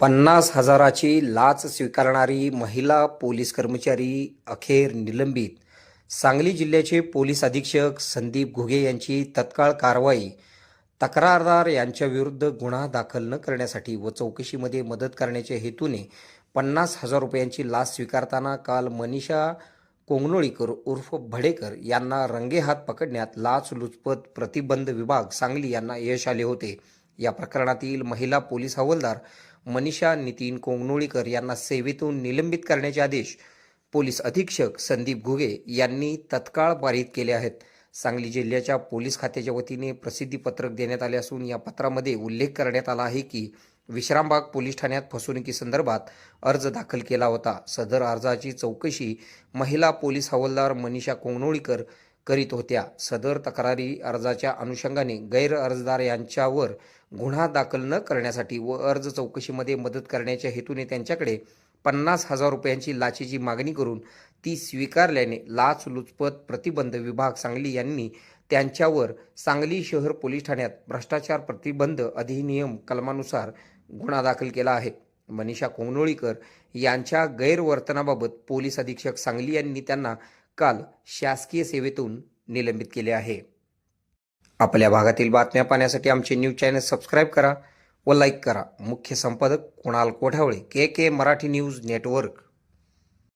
पन्नास हजाराची लाच स्वीकारणारी महिला पोलीस कर्मचारी अखेर निलंबित. सांगली जिल्ह्याचे पोलीस अधीक्षक संदीप घुगे यांची तत्काळ कारवाई तक्रारदार यांच्या विरुद्ध गुन्हा दाखल न करण्यासाठी व चौकशीमध्ये मदत करण्याच्या हेतूने पन्नास हजार रुपयांची लाच स्वीकारताना काल मनीषा कोंगनोळीकर उर्फ भडेकर यांना रंगेहात पकडण्यात लाचलुचपत प्रतिबंध विभाग सांगली यांना यश आले होते. या प्रकरणातील महिला पोलीस हवालदार मनीषा नितीन कोंगनोळीकर यांना सेवेतून निलंबित करण्याचे आदेश पोलीस अधीक्षक संदीप घुगे यांनी तत्काळ पारित केले आहेत. सांगली जिल्ह्याच्या पोलीस खात्याच्या वतीने प्रसिद्धीपत्रक देण्यात आले असून या पत्रामध्ये उल्लेख करण्यात आला आहे की विश्रामबाग पोलीस ठाण्यात फसवणुकीसंदर्भात अर्ज दाखल केला होता. सदर अर्जाची चौकशी महिला पोलीस हवालदार मनीषा कोंगनोळीकर करीत होत्या. सदर तक्रारी अर्जाच्या अनुषंगाने गैर अर्जदार यांच्यावर गुन्हा दाखल न करण्यासाठी व अर्ज चौकशीमध्ये मदत करण्याच्या हेतूने त्यांच्याकडे पन्नास हजार रुपयांची लाचेची मागणी करून ती स्वीकारल्याने लाचलुचपत प्रतिबंध विभाग सांगली यांनी त्यांच्यावर सांगली शहर पोलीस ठाण्यात भ्रष्टाचार प्रतिबंध अधिनियम कलमानुसार गुन्हा दाखल केला आहे. मनीषा कोंगनोळीकर यांच्या गैरवर्तनाबाबत पोलीस अधीक्षक सांगली यांनी त्यांना काल शासकीय सेवेतून निलंबित केले आहे. आपल्या भागातील बातम्या पाहण्यासाठी आमचे न्यूज चॅनल सबस्क्राईब करा व लाईक करा. मुख्य संपादक Kunal Kothawale K K Marathi news network.